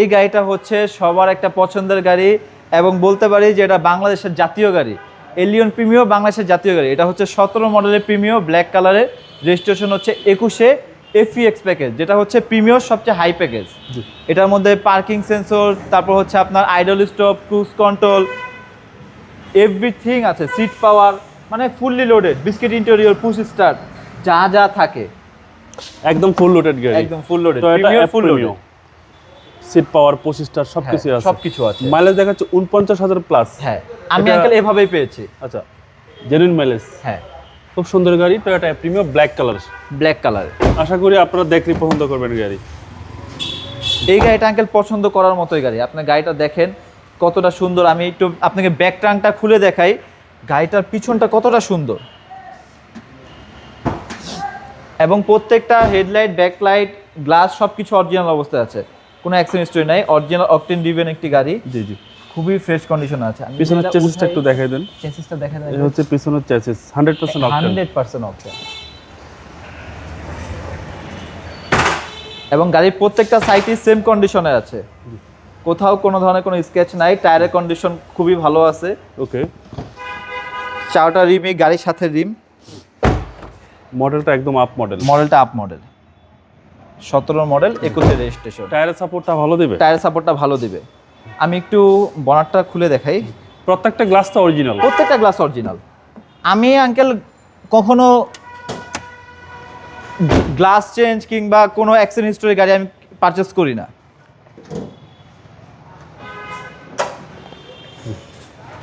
এই গাড়িটা হচ্ছে সবার একটা পছন্দের গাড়ি এবং বলতে পারি যে এটা বাংলাদেশের জাতীয় গাড়ি। এলিয়ন প্রিমিও বাংলাদেশের জাতীয় গাড়ি। এটা হচ্ছে সতেরো মডেলের প্রিমিও ব্ল্যাক কালারের রেজিস্ট্রেশন হচ্ছে একুশে এফিএক্স প্যাকেজ যেটা হচ্ছে প্রিমিয়র সবচেয়ে হাই প্যাকেজ এটার মধ্যে পার্কিং সেন্সর তারপর হচ্ছে আপনার idle stop cruise control everything আছে। সিট পাওয়ার মানে fully loaded biscuit interior push start যা যা থাকে। একদম ফুল লোডেড গাড়ি। একদম full loaded full loaded seat power পঁচিশটার সব কিছু আছে। সবকিছু আছে। মাইলেজ দেখাচ্ছে উনপঞ্চাশ হাজার প্লাস হ্যাঁ আমি আঙ্কেল এভাবেই পেয়েছি। আচ্ছা জেনুইন মাইলেজ হ্যাঁ। খুব সুন্দর গাড়ি Toyota premium black colour black colour আশা করি আপনারা দেখলে পছন্দ করবেন গাড়ি। এই গাড়িটা আঙ্কেল পছন্দ করার মতোই গাড়ি। আপনার গাড়িটা দেখেন কতটা সুন্দর। আমি একটু আপনাকে ব্যাক ট্রাঙ্কটা খুলে দেখাই। গাড়িটার পিছনটা কতটা সুন্দর। এবং প্রত্যেকটা হেডলাইট ব্যাকলাইট গ্লাস সব কিছু অরিজিনাল অবস্থায় আছে। কোনো অ্যাক্সিডেন্ট হিস্টরি নাই অরিজিনাল অকটেন ডিভেন একটি গাড়ি। জি জি। খুবই ফ্রেশ কন্ডিশনে আছে। পিছনের চেসিসটা একটু দেখাই দেন। চেসিসটা দেখা যায় এই হচ্ছে পিছনের chassis hundred percent option hundred percent option এবং গাড়ির প্রত্যেকটা সাইটই সেম কন্ডিশনে আছে। কোথাও কোনো ধরনের কোনো স্কেচ নাই টায়ারের কন্ডিশন খুবই ভালো আছে। ওকে চারটা রিমই গাড়ির সাথে রিম মডেলটা একদম আপ মডেল মডেলটা আপ মডেল সতেরো মডেল একুশে রেজিস্ট্রেশন টায়ারের সাপোর্টটা ভালো দিবে? টায়ার সাপোর্টটা ভালো দিবে। আমি একটু বনারটা খুলে দেখাই। প্রত্যেকটা গ্লাসটা অরিজিনাল প্রত্যেকটা গ্লাস অরিজিনাল আমি আঙ্কেল কখনো গ্লাস চেঞ্জ কিংবা কোনো অ্যাক্সিডেন্ট হিস্টোরি গাড়ি আমি পারচেস করি না।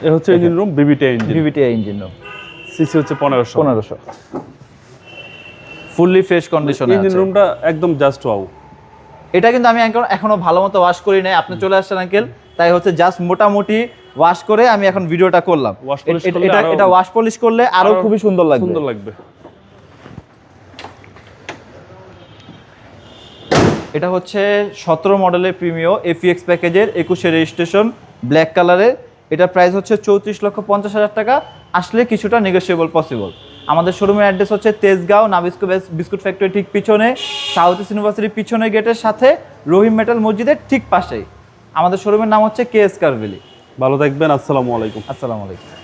এ হচ্ছে engine room VVT engine VVT engine room CC হচ্ছে পনেরোশো। পনেরোশো। ফুললি ফ্রেশ কন্ডিশনে ইঞ্জিন রুমটা একদম জাস্ট ওয়াও এটা কিন্তু আমি এখন এখনও ভালো মতো ওয়াশ করি নাই। আপনি চলে আসছেন আঙ্কেল তাই হচ্ছে জাস্ট মোটামুটি ওয়াশ করে আমি এখন ভিডিওটা করলাম। এটা- এটা ওয়াশ পলিশ করলে আরও আরও খুবই সুন্দর লাগবে। সুন্দর লাগবে। এটা হচ্ছে সতেরো মডেলের প্রিমিও এফিএক্স প্যাকেজের একুশে রেজিস্ট্রেশন ব্ল্যাক কালারের এটা প্রাইস হচ্ছে চৌত্রিশ লক্ষ পঞ্চাশ হাজার টাকা। আসলে কিছুটা নেগোসিয়েবল পসিবল আমাদের শোরুমের অ্যাড্রেস হচ্ছে তেজগাঁও নাবিস্কো বিস্কুট ফ্যাক্টরি ঠিক পিছনে সাউথ ইস্ট ইউনিভার্সিটির পিছনে গেটের সাথে রহিম মেটাল মসজিদের ঠিক পাশেই। আমাদের শোরুমের নাম হচ্ছে কে এস কারভেলি ভালো থাকবেন আসসালামু আলাইকুম। আসসালামু আলাইকুম।